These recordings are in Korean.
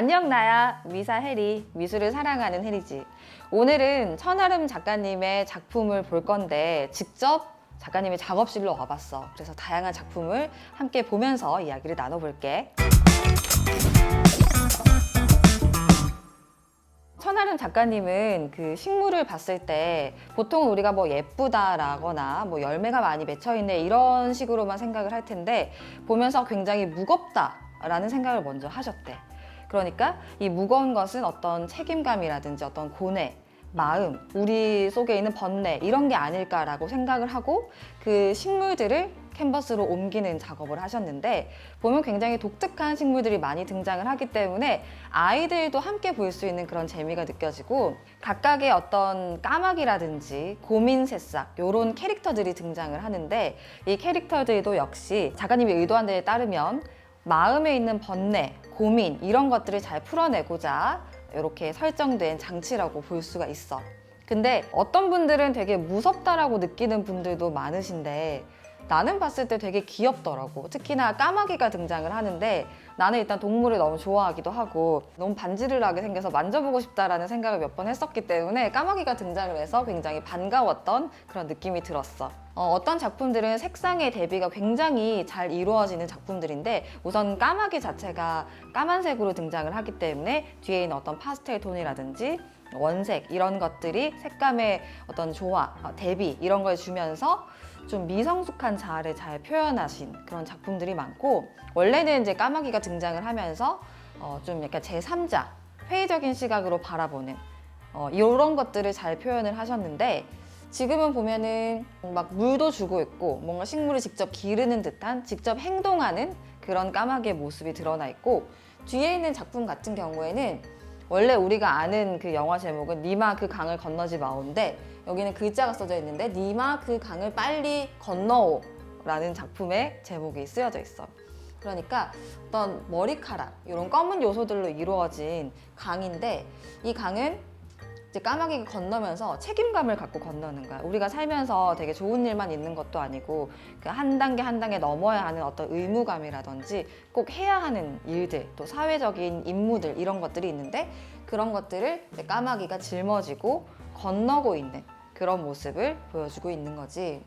안녕 나야. 미사 해리. 미술을 사랑하는 해리지. 오늘은 천하름 작가님의 작품을 볼 건데 직접 작가님의 작업실로 와봤어. 그래서 다양한 작품을 함께 보면서 이야기를 나눠볼게. 천하름 작가님은 그 식물을 봤을 때 보통 우리가 뭐 예쁘다라거나 뭐 열매가 많이 맺혀 있네 이런 식으로만 생각을 할 텐데 보면서 굉장히 무겁다 라는 생각을 먼저 하셨대. 그러니까 이 무거운 것은 어떤 책임감이라든지 어떤 고뇌, 마음, 우리 속에 있는 번뇌 이런 게 아닐까라고 생각을 하고 그 식물들을 캔버스로 옮기는 작업을 하셨는데 보면 굉장히 독특한 식물들이 많이 등장을 하기 때문에 아이들도 함께 볼 수 있는 그런 재미가 느껴지고 각각의 어떤 까마귀라든지 고민 새싹 이런 캐릭터들이 등장을 하는데 이 캐릭터들도 역시 작가님이 의도한 데에 따르면 마음에 있는 번뇌, 고민 이런 것들을 잘 풀어내고자 이렇게 설정된 장치라고 볼 수가 있어. 근데 어떤 분들은 되게 무섭다라고 느끼는 분들도 많으신데 나는 봤을 때 되게 귀엽더라고. 특히나 까마귀가 등장을 하는데 나는 일단 동물을 너무 좋아하기도 하고 너무 반지르르하게 생겨서 만져보고 싶다라는 생각을 몇 번 했었기 때문에 까마귀가 등장을 해서 굉장히 반가웠던 그런 느낌이 들었어. 어, 떤 작품들은 색상의 대비가 굉장히 잘 이루어지는 작품들인데 우선 까마귀 자체가 까만색으로 등장을 하기 때문에 뒤에 있는 어떤 파스텔 톤이라든지 원색 이런 것들이 색감의 어떤 조화, 어, 대비 이런 걸 주면서 좀 미성숙한 자아를 잘 표현하신 그런 작품들이 많고 원래는 이제 까마귀가 등장을 하면서 어, 좀 약간 제3자 회의적인 시각으로 바라보는 어, 이런 것들을 잘 표현을 하셨는데 지금은 보면은 막 물도 주고 있고 뭔가 식물을 직접 기르는 듯한 직접 행동하는 그런 까마귀의 모습이 드러나 있고 뒤에 있는 작품 같은 경우에는 원래 우리가 아는 그 영화 제목은 니마 그 강을 건너지 마오인데 여기는 글자가 써져 있는데 니마 그 강을 빨리 건너오 라는 작품의 제목이 쓰여져 있어. 그러니까 어떤 머리카락 이런 검은 요소들로 이루어진 강인데 이 강은 이제 까마귀가 건너면서 책임감을 갖고 건너는 거야. 우리가 살면서 되게 좋은 일만 있는 것도 아니고 그 한 단계 한 단계 넘어야 하는 어떤 의무감이라든지 꼭 해야 하는 일들, 또 사회적인 임무들 이런 것들이 있는데 그런 것들을 이제 까마귀가 짊어지고 건너고 있는 그런 모습을 보여주고 있는 거지.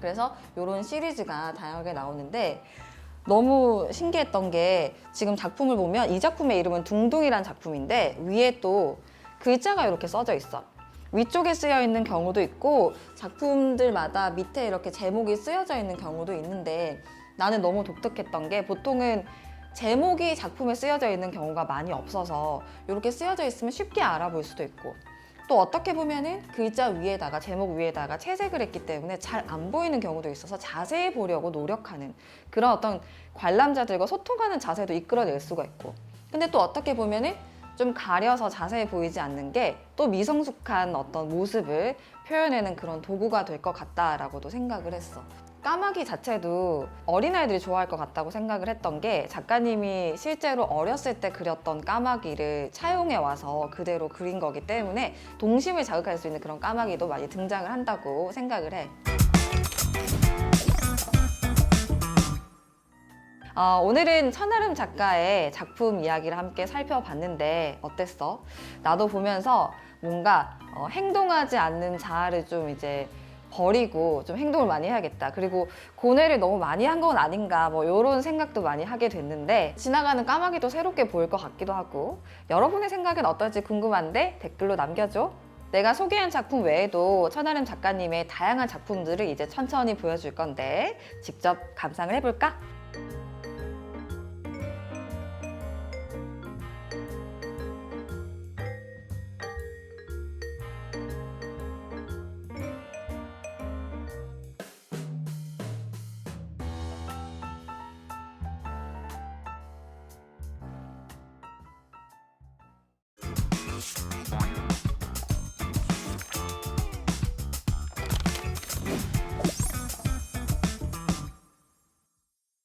그래서 이런 시리즈가 다양하게 나오는데 너무 신기했던 게 지금 작품을 보면 이 작품의 이름은 둥둥이란 작품인데 위에 또 글자가 이렇게 써져 있어. 위쪽에 쓰여 있는 경우도 있고 작품들마다 밑에 이렇게 제목이 쓰여져 있는 경우도 있는데 나는 너무 독특했던 게 보통은 제목이 작품에 쓰여져 있는 경우가 많이 없어서 이렇게 쓰여져 있으면 쉽게 알아볼 수도 있고 또 어떻게 보면은 글자 위에다가 제목 위에다가 채색을 했기 때문에 잘 안 보이는 경우도 있어서 자세히 보려고 노력하는 그런 어떤 관람자들과 소통하는 자세도 이끌어낼 수가 있고 근데 또 어떻게 보면은 좀 가려서 자세히 보이지 않는 게 또 미성숙한 어떤 모습을 표현하는 그런 도구가 될 것 같다라고도 생각을 했어. 까마귀 자체도 어린아이들이 좋아할 것 같다고 생각을 했던 게 작가님이 실제로 어렸을 때 그렸던 까마귀를 차용해 와서 그대로 그린 거기 때문에 동심을 자극할 수 있는 그런 까마귀도 많이 등장을 한다고 생각을 해. 어, 오늘은 천하름 작가의 작품 이야기를 함께 살펴봤는데 어땠어? 나도 보면서 뭔가 어, 행동하지 않는 자아를 좀 이제 버리고 좀 행동을 많이 해야겠다. 그리고 고뇌를 너무 많이 한 건 아닌가 뭐 이런 생각도 많이 하게 됐는데 지나가는 까마귀도 새롭게 보일 것 같기도 하고 여러분의 생각은 어떨지 궁금한데 댓글로 남겨줘. 내가 소개한 작품 외에도 천하름 작가님의 다양한 작품들을 이제 천천히 보여줄 건데 직접 감상을 해볼까?